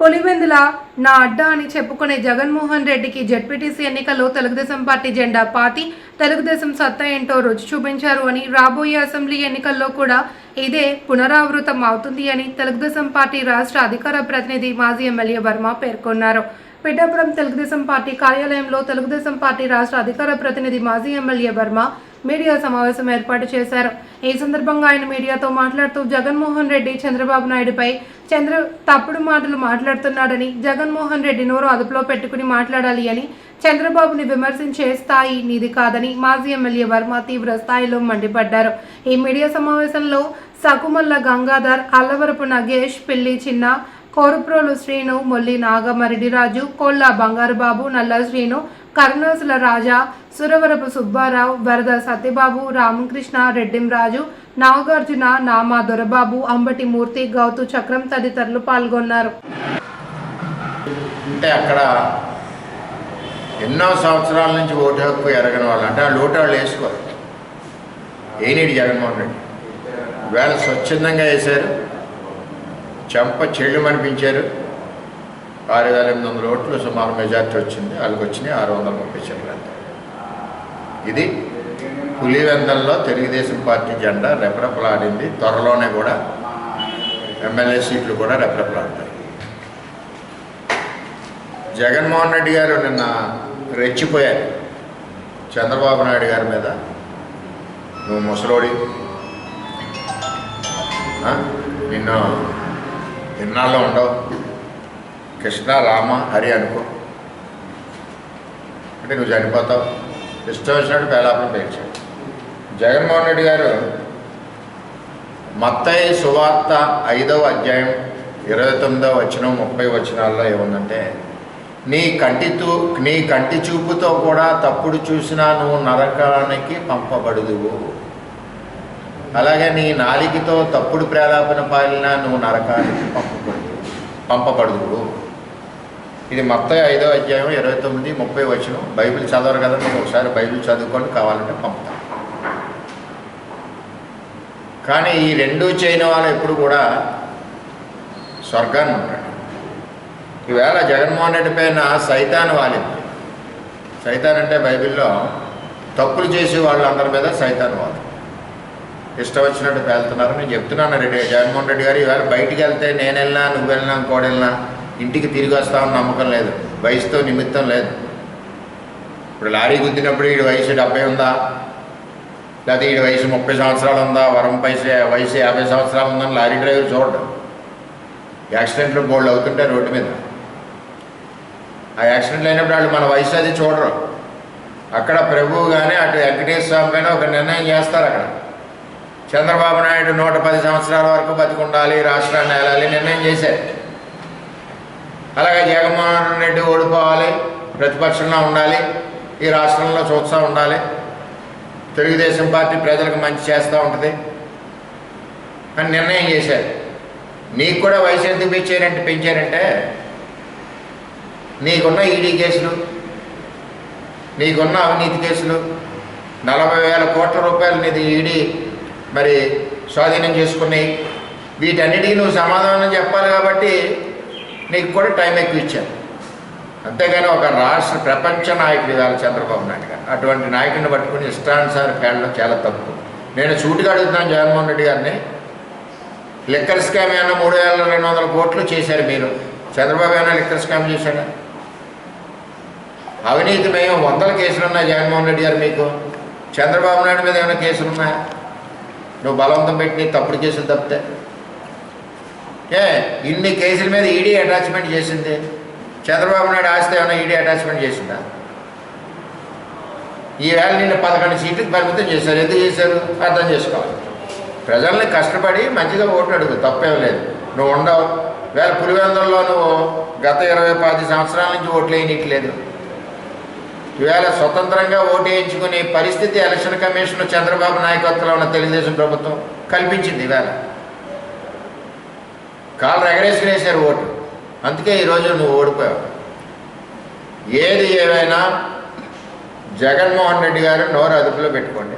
పులివెందుల నా అడ్డా అని చెప్పుకునే జగన్మోహన్ రెడ్డికి జడ్పీటీసీ ఎన్నికల్లో తెలుగుదేశం పార్టీ జెండా పాతి తెలుగుదేశం సత్తా ఏంటో రుచి చూపించారు అని రాబోయే అసెంబ్లీ ఎన్నికల్లో కూడా ఇదే పునరావృతం అవుతుంది అని తెలుగుదేశం పార్టీ రాష్ట్ర అధికార ప్రతినిధి మాజీ ఎమ్మెల్యే వర్మ పేర్కొన్నారు. పిఠాపురం తెలుగుదేశం పార్టీ కార్యాలయంలో తెలుగుదేశం పార్టీ రాష్ట్ర అధికార ప్రతినిధి మాజీ ఎమ్మెల్యే వర్మ మీడియా సమావేశం ఏర్పాటు చేశారు. ఈ సందర్భంగా ఆయన మీడియాతో మాట్లాడుతూ జగన్మోహన్ రెడ్డి చంద్రబాబు నాయుడుపై చంద్ర తప్పుడు మాటలు మాట్లాడుతున్నాడని జగన్మోహన్ రెడ్డి నోరు అదుపులో పెట్టుకుని మాట్లాడాలి అని చంద్రబాబుని విమర్శించే స్థాయి నీది కాదని మాజీ ఎమ్మెల్యే వర్మ తీవ్ర స్థాయిలో మండిపడ్డారు. ఈ మీడియా సమావేశంలో సకుమల్ల గంగాధర్ అల్లవరపు నగేష్ పిల్లి చిన్న కోరుప్రోలు శ్రీను మొల్లి నాగమరెడ్డిరాజు కోళ్ళ బంగారుబాబు నల్ల శ్రీను కర్నూసుల రాజా సురవరపు సుబ్బారావు వరద సత్యబాబు రామకృష్ణ రెడ్డింరాజు నాగార్జున నామా దొరబాబు అంబటి మూర్తి గౌతు చక్రం తదితరులు పాల్గొన్నారు. అంటే అక్కడ ఎన్నో సంవత్సరాల నుంచి ఓటు హక్కు ఎరగని వాళ్ళు. అంటే వాళ్ళు ఓటు వాళ్ళు వేసుకోరు. ఏనేటి జగన్మోహన్ రెడ్డి. వేళ స్వచ్ఛందంగా వేశారు చెంప చెళ్ళు అనిపించారు ఆరు వేల ఎనిమిది వందల ఓట్లు సుమారు మెజార్టీ వచ్చింది. వాళ్ళకి వచ్చినాయి ఆరు వందల ముప్పై చెట్లు ఇది పులివెందల్లో తెలుగుదేశం పార్టీ జెండా రెపరెపలాడింది. త్వరలోనే కూడా ఎమ్మెల్యే సీట్లు కూడా రెపరెపలాడతాయి. జగన్మోహన్ రెడ్డి గారు నిన్న రెచ్చిపోయారు. చంద్రబాబు నాయుడు గారి మీద. నువ్వు ముసలోడి. నిన్ను ఇన్నాళ్ళు ఉండవు. కృష్ణ రామ హరి అనుకో. అంటే నువ్వు చనిపోతావు. ఇష్టం వచ్చినట్టు పేలాపన పేర్చాడు జగన్మోహన్ రెడ్డి గారు మత్తయ్య సువార్త ఐదవ అధ్యాయం ఇరవై తొమ్మిదవ వచనం ముప్పై వచనాల్లో ఏముందంటే నీ కంటితో నీ కంటి చూపుతో కూడా తప్పుడు చూసినా నువ్వు నరకానికి పంపబడుదువు. అలాగే నీ నాలికతో తప్పుడు ప్రేలాపన పాలినా నువ్వు నరకానికి పంపబడు పంపబడుదువు. ఇది మొత్తం ఐదో అధ్యాయం ఇరవై తొమ్మిది ముప్పై వచ్చిన బైబిల్ చదవరు కదా మీకు ఒకసారి బైబిల్ చదువుకొని కావాలంటే పంపుతాం. కానీ ఈ రెండు చేయని వాళ్ళు ఎప్పుడు కూడా స్వర్గాన్ని ఉంటాడు ఈవేళ జగన్మోహన్ రెడ్డి పైన సైతాన్ వాలింది. సైతాన్ అంటే బైబిల్లో తప్పులు చేసే వాళ్ళందరి మీద సైతాన్ వాళ్ళు ఇష్టం వచ్చినట్టు పేలుతున్నారు. నేను చెప్తున్నాను రెడ్డి జగన్మోహన్ రెడ్డి గారు ఈవేళ బయటికి వెళ్తే నేను వెళ్ళినా నువ్వు వెళ్ళినా ఇంకోటి వెళ్ళినా? ఇంటికి తిరిగి వస్తామని నమ్మకం లేదు. వయసుతో నిమిత్తం లేదు. ఇప్పుడు లారీ గుద్దినప్పుడు ఈ వయసు డెబ్బై ఉందా? లేకపోతే ఈ వయసు ముప్పై సంవత్సరాలు ఉందా? వరం పైసే వయసు యాభై సంవత్సరాలు ఉందని లారీ డ్రైవర్ చూడడు. యాక్సిడెంట్లు బోల్డ్ అవుతుంటాయి రోడ్డు మీద. ఆ యాక్సిడెంట్లు అయినప్పుడు వాళ్ళు మన వయసు అది చూడరు. అక్కడ ప్రభువు కానీ అటు వెంకటేశ్వర స్వామి పైన ఒక నిర్ణయం చేస్తారు అక్కడ. చంద్రబాబు నాయుడు నూట పది సంవత్సరాల వరకు బతికుండాలి రాష్ట్రాన్ని వెళ్ళాలి నిర్ణయం చేశారు. అలాగే జగన్మోహన్ రెడ్డి ఓడిపోవాలి ప్రతిపక్షంలో ఉండాలి ఈ రాష్ట్రంలో చూస్తూ ఉండాలి. తెలుగుదేశం పార్టీ ప్రజలకు మంచి చేస్తూ ఉంటుంది. అని నిర్ణయం చేశారు. నీకు కూడా వయసు ఎందుకు పెంచారంటే పెంచారంటే నీకున్న ఈడీ కేసులు నీకున్న అవినీతి కేసులు నలభై వేల కోట్ల రూపాయలు నీది ఈడీ మరి స్వాధీనం చేసుకున్నాయి. వీటన్నిటికీ నువ్వు సమాధానం చెప్పాలి కాబట్టి నీకు కూడా టైం ఎక్కువ ఇచ్చాను. అంతేగాని ఒక రాష్ట్ర ప్రపంచ నాయకుడు ఇవాళ చంద్రబాబు నాయుడు గారు. అటువంటి నాయకుడిని పట్టుకుని ఇష్టానుసారి పేడడం చాలా తప్పు. నేను సూటిగా అడుగుతున్నాను జగన్మోహన్ రెడ్డి గారిని. లిక్కర్ స్కామ్ ఏమైనా మూడు వేల రెండు వందల కోట్లు చేశారు మీరు. చంద్రబాబు ఏమైనా లిక్కర్ స్కామ్ చేశాడా? అవినీతి మేము వందల కేసులు ఉన్నాయి జగన్మోహన్ రెడ్డి గారు మీకు. చంద్రబాబు నాయుడు మీద ఏమైనా కేసులు ఉన్నాయా? నువ్వు బలవంతం పెట్టి తప్పుడు కేసులు తప్పితే. ఏ ఇన్ని కేసుల మీద ఈడీ అటాచ్మెంట్ చేసింది? చంద్రబాబు నాయుడు ఆస్తి ఏమైనా ఈడీ అటాచ్మెంట్ చేసిందా? ఈవేళ నిన్న పదకొండు సీట్లకు పరిమితం చేశారు. ఎందుకు చేశారు? అర్థం చేసుకోవాలి. ప్రజల్ని కష్టపడి మంచిగా ఓట్లు అడుగు. తప్పేం లేదు. నువ్వు ఉండవు. వేళ పులివెందుల్లో నువ్వు గత ఇరవై పది సంవత్సరాల నుంచి ఓట్లు వేయనిట్లేదు ఈవేళ స్వతంత్రంగా ఓటు వేయించుకునే పరిస్థితి ఎలక్షన్ కమిషన్ చంద్రబాబు నాయకత్వంలో ఉన్న తెలుగుదేశం ప్రభుత్వం కల్పించింది ఈవేళ. కాళ్ళు ఎగరేసుకునేసారు ఓటు. అందుకే ఈరోజు నువ్వు ఓడిపోయావు. ఏది ఏమైనా జగన్మోహన్ రెడ్డి గారు నోరు అదుపులో పెట్టుకోండి.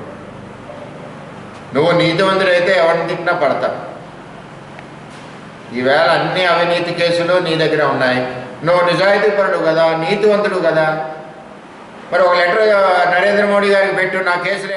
నువ్వు నీతివంతుడైతే ఎవరిని తిట్టినా పడతా ఈవేళ అన్ని అవినీతి కేసులు నీ దగ్గర ఉన్నాయి. నువ్వు నిజాయితీపరుడు కదా నీతివంతుడు కదా. మరి ఒక లెటర్ నరేంద్ర మోడీ గారికి పెట్టు నా కేసులు